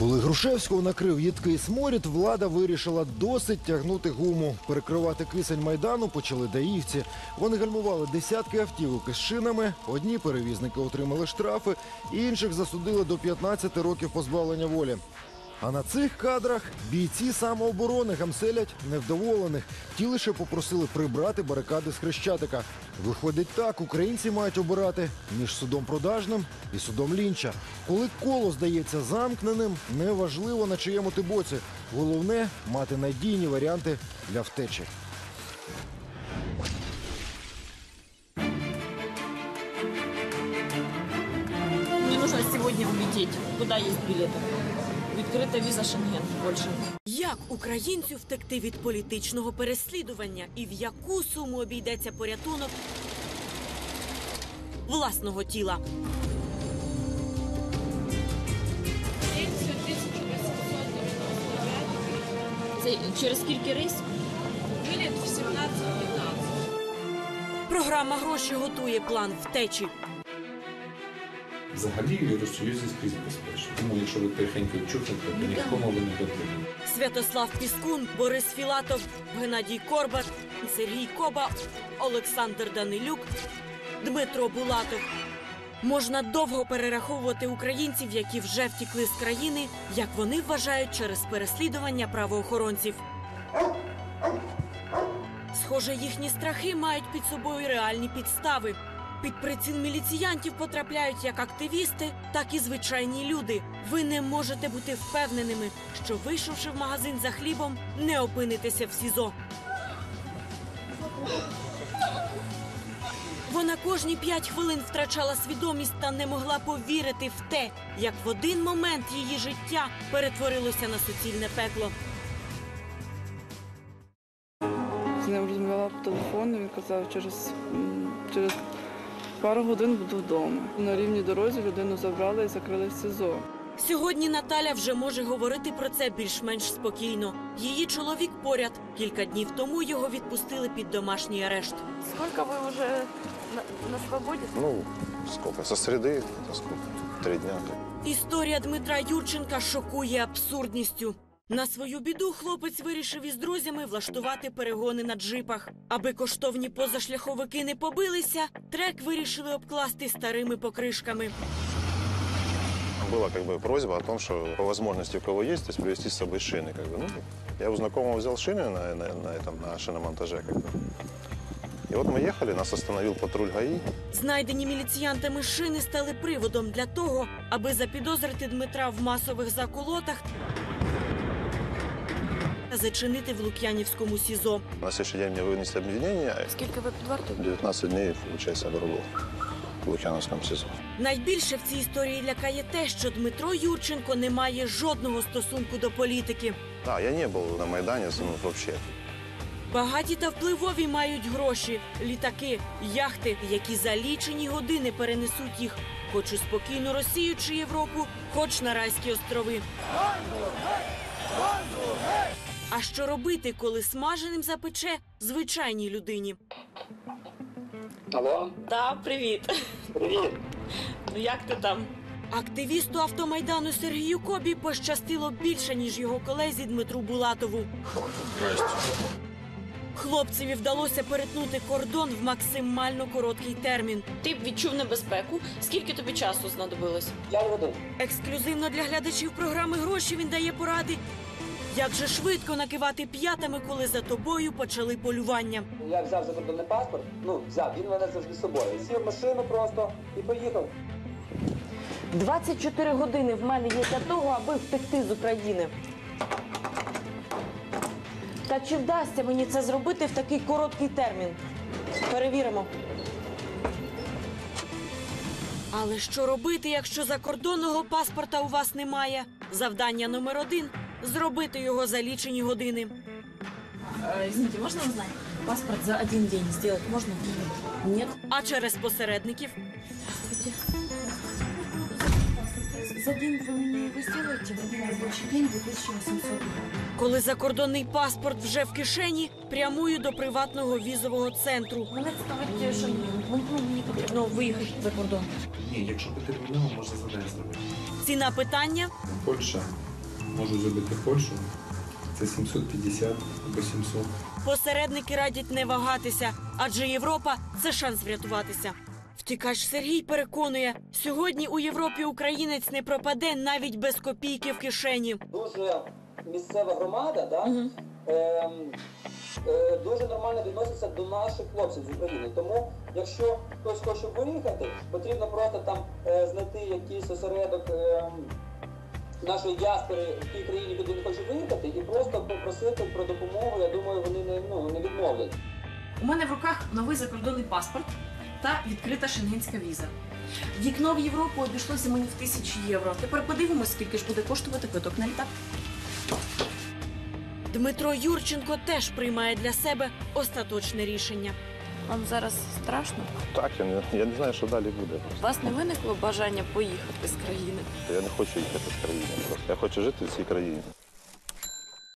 Коли Грушевського накрив їдкий сморід, влада вирішила досить тягнути гуму. Перекривати кисень майдану почали даївці. Вони гальмували десятки автівок із шинами. Одні перевізники отримали штрафи, інших засудили до 15 років позбавлення волі. А на цих кадрах бійці самооборони гамселять невдоволених. Ті лише попросили прибрати барикади з Хрещатика. Виходить так, українці мають обирати між судом продажним і судом лінча. Коли коло здається замкненим, неважливо на чиєму ти боці. Головне мати надійні варіанти для втечі. Мне нужно сегодня улететь. Куда есть билеты? Відкрита віза Шенген. Польща. Як українцю втекти від політичного переслідування і в яку суму обійдеться порятунок власного тіла? Це через скільки рейс? Програма гроші готує план втечі. Взагалі в Євросоюзі скрізь безпечно. Тому якщо ви тихенько чухнете, то нікому ви не потрібні. Святослав Піскун, Борис Філатов, Геннадій Корбат, Сергій Коба, Олександр Данилюк, Дмитро Булатов. Можна довго перераховувати українців, які вже втікли з країни, як вони вважають через переслідування правоохоронців. Схоже, їхні страхи мають під собою реальні підстави. Під приціл міліціянтів потрапляють як активісти, так і звичайні люди. Ви не можете бути впевненими, що вийшовши в магазин за хлібом, не опинитеся в СІЗО. Вона кожні п'ять хвилин втрачала свідомість та не могла повірити в те, як в один момент її життя перетворилося на суцільне пекло. З ним розмовляла по телефону, він казав, через, через пару годин буду вдома. На рівній дорозі людину забрали і закрили в СІЗО. Сьогодні Наталя вже може говорити про це більш-менш спокійно. Її чоловік поряд. Кілька днів тому його відпустили під домашній арешт. Скільки ви вже на, на свободі? Ну, сколько? Со среды, это сколько? Три дня. Історія Дмитра Юрченка шокує абсурдністю. На свою біду хлопець вирішив із друзями влаштувати перегони на джипах. Аби коштовні позашляховики не побилися, трек вирішили обкласти старими покришками. Была как бы просьба о том, что по возможности у кого есть, то есть привезти с собой шины. Как бы. ну, я у знакомого взял шины на, на, на этом, на шиномонтаже. Как бы. И вот мы ехали, нас остановил патруль ГАИ. Знайдені міліціянтами шини стали приводом для того, аби запідозрити Дмитра в масових заколотах та зачинити в Лук'янівському СІЗО. На следующий день мне вынесли обвинение. Скільки ви під вартою? 19 дней, получается, я пробыл в Лукьяновском СИЗО. Найбільше в цій історії лякає те, що Дмитро Юрченко не має жодного стосунку до політики. Да, я не был на Майдане ну, вообще. Багаті та впливові мають гроші, літаки, яхти, які за лічені години перенесуть їх хоч у спокійну Росію чи Європу, хоч на райські острови. А що робити, коли смаженим запече звичайній людині? Алло, Да, привіт. привіт. Ну як ти там? Активісту автомайдану Сергію Кобі пощастило більше, ніж його колезі Дмитру Булатову. Хлопцеві вдалося перетнути кордон в максимально короткий термін. Ти б відчув небезпеку. Скільки тобі часу знадобилось? Я веду. Ексклюзивно для глядачів програми гроші він дає поради. Як же швидко накивати п'ятами, коли за тобою почали полювання. Я взяв закордонний паспорт. Ну, взяв, він мене завжди з собою. Сів в машину просто і поїхав. 24 години в мене є для того, аби втекти з України. Та чи вдасться мені це зробити в такий короткий термін? Перевіримо. Але що робити, якщо закордонного паспорта у вас немає? Завдання номер один зробити його за лічені години. Извините, можна узнати? Паспорт за один день сделать можно? Нет. А через посередників За день ви мені ви зробите? Робочий день 2800 Коли закордонний паспорт вже в кишені, прямую до приватного візового центру. Мене цікавить, що ну, мені потрібно виїхати за кордон. Ні, якщо потерміново, можна за день зробити. Ціна питання Польща Можу зробити Польщу. Це 750 або 700. Посередники радять не вагатися, адже Європа це шанс врятуватися. Втікач Сергій переконує, сьогодні у Європі українець не пропаде навіть без копійки в кишені. Дуже місцева громада, да? ем, е, дуже нормально відноситься до наших хлопців з України. Тому, якщо хтось хоче виїхати, потрібно просто там е, знайти якийсь осередок ем, нашої діаспори в тій країні, куди він хоче виїхати, і просто попросити про допомогу. Я думаю, вони не, ну, не відмовлять. У мене в руках новий закордонний паспорт та відкрита шенгенська віза. Вікно в Європу обійшлося мені в тисячі євро. Тепер подивимось, скільки ж буде коштувати квиток на літак. Дмитро Юрченко теж приймає для себе остаточне рішення. Вам зараз страшно? Так, я не, я не знаю, що далі буде. У вас не виникло бажання поїхати з країни? Я не хочу їхати з країни. Просто я хочу жити в цій країні.